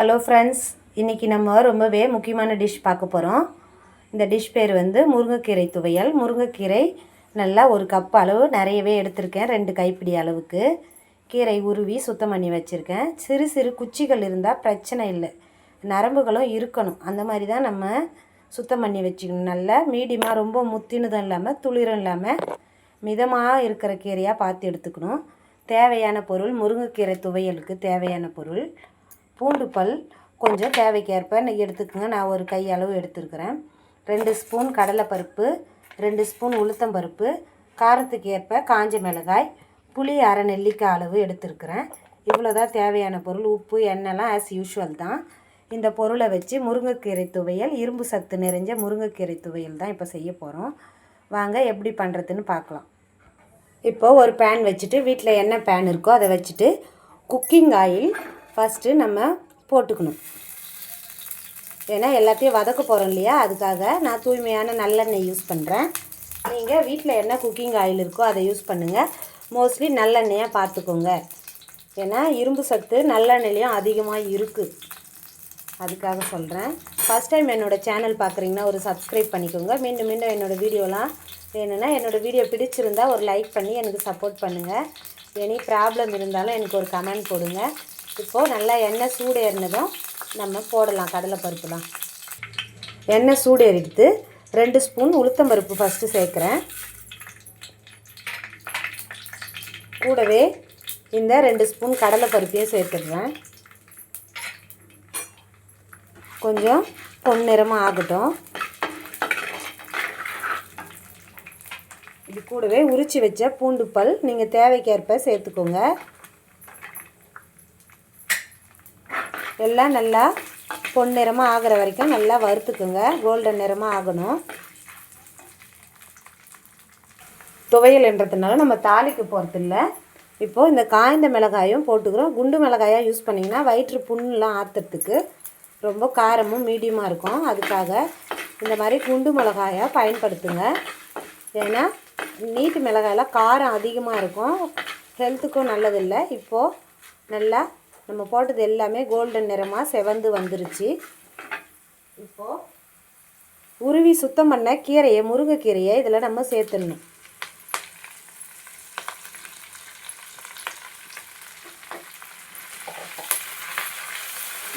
Hello friends இன்றைக்கி நம்ம ரொம்பவே முக்கியமான டிஷ் பார்க்க போகிறோம் இந்த டிஷ் பேர் வந்து முருங்கைக்கீரை துவையல். முருங்கைக்கீரை நல்லா ஒரு கப் அளவு நிறையவே எடுத்திருக்கேன் ரெண்டு கைப்பிடி அளவுக்கு. கீரை உருவி சுத்தம் பண்ணி வச்சுருக்கேன். சிறு சிறு குச்சிகள் இருந்தால் பிரச்சனை இல்லை. நரம்புகளும் இருக்கணும். அந்த மாதிரி தான் நம்ம சுத்தம் பண்ணி வச்சுக்கணும். நல்லா மீடியமாக ரொம்ப முத்தினதும் இல்லாமல் துளிரும் இல்லாமல் மிதமாக இருக்கிற கீரையாக பார்த்து எடுத்துக்கணும். தேவையான பொருள் முருங்கைக்கீரை துவையலுக்கு தேவையான பொருள். பூண்டு பல் கொஞ்சம் தேவைக்கேற்ப இன்னைக்கு எடுத்துக்கோங்க. நான் ஒரு கை அளவு எடுத்துருக்கிறேன். ரெண்டு ஸ்பூன் கடலைப்பருப்பு ரெண்டு ஸ்பூன் உளுத்தம்பருப்பு காரத்துக்கு ஏற்ப காஞ்ச மிளகாய் புளி அரை நெல்லிக்காய் அளவு எடுத்துருக்கிறேன். இவ்வளோ தான் தேவையான பொருள். உப்பு எண்ணெய்லாம் ஆஸ் யூஷுவல் தான். இந்த பொருளை வச்சு முருங்கைக்கீரை துவையல் இரும்பு சத்து நிறைஞ்ச முருங்கைக்கீரை துவையல் தான் இப்போ செய்ய போகிறோம் வாங்க எப்படி பண்ணுறதுன்னு பார்க்கலாம். இப்போ ஒரு பேன் வச்சுட்டு வீட்டில் என்ன பேன் இருக்கோ அதை வச்சுட்டு குக்கிங் ஆயில் ஃபஸ்ட்டு நம்ம போட்டுக்கணும். ஏன்னா எல்லாத்தையும் வதக்க போகிறோம் இல்லையா? அதுக்காக நான் தூய்மையான நல்லெண்ணெய் யூஸ் பண்ணுறேன் நீங்கள் வீட்டில் என்ன குக்கிங் ஆயில் இருக்கோ அதை யூஸ் பண்ணுங்கள் மோஸ்ட்லி நல்லெண்ணெயாக பார்த்துக்கோங்க. ஏன்னா இரும்பு சத்து நல்லெண்ணெயிலையும் அதிகமாக இருக்குது அதுக்காக சொல்கிறேன் ஃபஸ்ட் டைம் என்னோடய சேனல் பார்க்குறீங்கன்னா ஒரு சப்ஸ்கிரைப் பண்ணிக்கோங்க. மீண்டும் மீண்டும் என்னோடய வீடியோலாம் வேணும்னா என்னோடய வீடியோ பிடிச்சிருந்தால் ஒரு லைக் பண்ணி எனக்கு சப்போர்ட் பண்ணுங்கள் எனி ப்ராப்ளம் இருந்தாலும் எனக்கு ஒரு கமெண்ட் போடுங்க. இப்போது நல்லா எண்ணெய் சூடு ஏறினதும் நம்ம போடலாம் கடலைப்பருப்புலாம். எண்ணெய் சூடு ஏறிடுத்து ரெண்டு ஸ்பூன் உளுத்தம்பருப்பு ஃபஸ்ட்டு சேர்க்குறேன். கூடவே இந்த ரெண்டு ஸ்பூன் கடலைப்பருப்பையும் சேர்த்துடுறேன். கொஞ்சம் பொன்னிறமாக ஆகட்டும். இது கூடவே உரித்து வச்ச பூண்டு பல் நீங்கள் தேவைக்கேற்ப சேர்த்துக்கோங்க. எல்லாம் நல்லா பொன் நிறமாக ஆகிற வரைக்கும் நல்லா வறுத்துக்குங்க. கோல்டன் நிறமாக ஆகணும். துவையல்ன்றதுனால நம்ம தாளிக்கு போகிறதில்ல இப்போது இந்த காய்ந்த மிளகாயும் போட்டுக்கிறோம். குண்டு மிளகாயாக யூஸ் பண்ணிங்கன்னா வயிற்று புண்ணெலாம் ஆற்றுறதுக்கு ரொம்ப காரமும் மீடியமாக இருக்கும். அதுக்காக இந்த மாதிரி குண்டு மிளகாயாக பயன்படுத்துங்க. ஏன்னா நீட்டு மிளகாயெல்லாம் காரம் அதிகமாக இருக்கும். ஹெல்த்துக்கும் நல்லதில்லை. இப்போது நல்லா நம்ம போட்டது எல்லாமே கோல்டன் நிறமாக செவந்து வந்துருச்சு. இப்போது உருவி சுத்தம் பண்ண கீரையை முருங்கைக்கீரையை இதில் நம்ம சேர்த்துடணும்.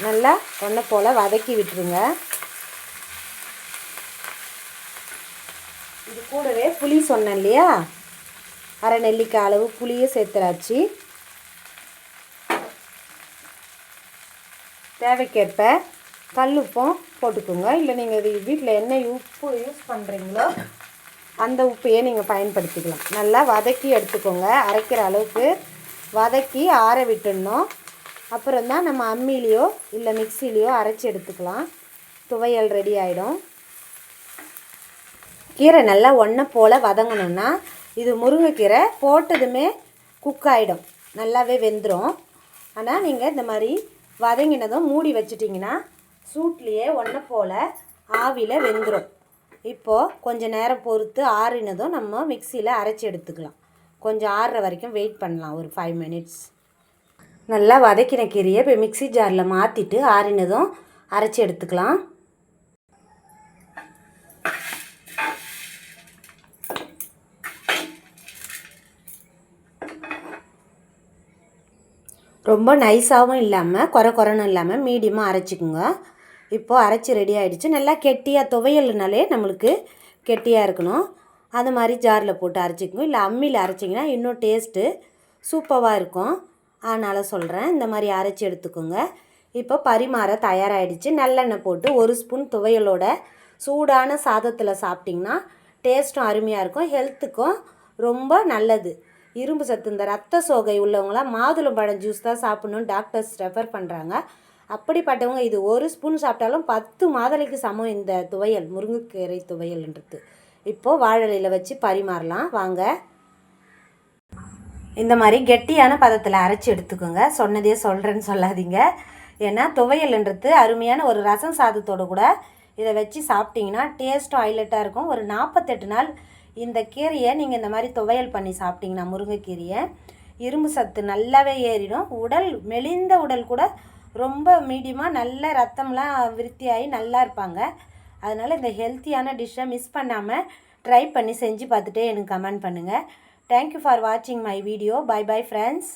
நல்லா ஒன்றை போல் வதக்கி விட்டுருங்க. இது கூடவே புளி சொன்னேன் இல்லையா? அரை நெல்லிக்காய் அளவு புளியை சேர்த்துறாச்சு தேவைக்கேற்ப கல் உப்பும் போட்டுக்கோங்க. இல்லை நீங்கள் இது வீட்டில் என்ன உப்பு யூஸ் பண்ணுறீங்களோ அந்த உப்பையே நீங்கள் பயன்படுத்திக்கலாம். நல்லா வதக்கி எடுத்துக்கோங்க. அரைக்கிற அளவுக்கு வதக்கி ஆற விட்டுடணும். அப்புறம் தான் நம்ம அம்மிலேயோ இல்லை மிக்சிலேயோ அரைச்சி எடுத்துக்கலாம். துவையல் ரெடி ஆகிடும் கீரை நல்லா ஒன்றை போல் வதங்கணும்னா இது முருங்கைக்கீரை போட்டதுமே குக் ஆகிடும் நல்லாவே வெந்துடும் ஆனால் நீங்கள் இந்த மாதிரி வதங்கினதும் மூடி வச்சிட்டிங்கன்னா சூட்லேயே ஒன்றை போல் ஆவியில் வெந்துடும் இப்போது கொஞ்சம் நேரம் பொறுத்து ஆறினதும் நம்ம மிக்சியில் அரைச்சி எடுத்துக்கலாம். கொஞ்சம் ஆறுற வரைக்கும் வெயிட் பண்ணலாம் ஒரு ஃபைவ் மினிட்ஸ் நல்லா வதக்கின கீரையை இப்போ மிக்சி ஜாரில் மாற்றிட்டு ஆறினதும் அரைச்சி எடுத்துக்கலாம். ரொம்ப நைஸாகவும் இல்லாமல் குறை குறைன்னு இல்லாமல் மீடியமாக அரைச்சிக்குங்க. இப்போது அரைச்சி ரெடி ஆகிடுச்சு நல்லா கெட்டியாக துவையல்னாலே நம்மளுக்கு கெட்டியாக இருக்கணும். அது மாதிரி ஜாரில் போட்டு அரைச்சிக்கோங்க. இல்லை அம்மியில் அரைச்சிங்கன்னா இன்னும் டேஸ்ட்டு சூப்பராக இருக்கும். அதனால் சொல்கிறேன் இந்த மாதிரி அரைச்சி எடுத்துக்கோங்க. இப்போ பரிமாற தயாராகிடுச்சு நல்லெண்ணெய் போட்டு ஒரு ஸ்பூன் துவையலோட சூடான சாதத்தில் சாப்பிட்டிங்கன்னா டேஸ்ட்டும் அருமையாக இருக்கும். ஹெல்த்துக்கும் ரொம்ப நல்லது. இரும்பு சத்து இந்த ரத்த சோகை உள்ளவங்களாம் மாதுளம்பழம் ஜூஸ் தான் சாப்பிட்ணுன்னு டாக்டர்ஸ் ரெஃபர் பண்ணுறாங்க அப்படிப்பட்டவங்க இது ஒரு ஸ்பூன் சாப்பிட்டாலும் பத்து மாதுளைக்கு சமம் இந்த துவையல் முருங்கைக்கீரை துவையல்ன்றது. இப்போது வாழலையில் வச்சு பரிமாறலாம். வாங்க. இந்த மாதிரி கெட்டியான பதத்தில் அரைச்சி எடுத்துக்கோங்க. சொன்னதே சொல்கிறேன்னு சொல்லாதீங்க. ஏன்னா துவையல்ன்றது அருமையான ஒரு ரசம் சாதத்தோடு கூட இதை வச்சு சாப்பிட்டிங்கன்னா டேஸ்ட்டும் ஹைலைட்டாக இருக்கும். ஒரு நாற்பத்தெட்டு நாள் இந்த கீரையை நீங்கள் இந்த மாதிரி துவையல் பண்ணி சாப்பிட்டிங்கன்னா முருங்கைக்கீரையை இரும்பு சத்து நல்லாவே ஏறிடும். உடல் மெலிந்த உடல் கூட ரொம்ப மீடியமாக நல்ல ரத்தம்லாம் விருத்தியாகி நல்லா இருப்பாங்க. அதனால் இந்த ஹெல்த்தியான டிஷ்ஷை மிஸ் பண்ணாமல் ட்ரை பண்ணி செஞ்சு பார்த்துட்டு எனக்கு கமெண்ட் பண்ணுங்கள் தேங்க்யூ ஃபார் வாட்சிங் my video bye bye friends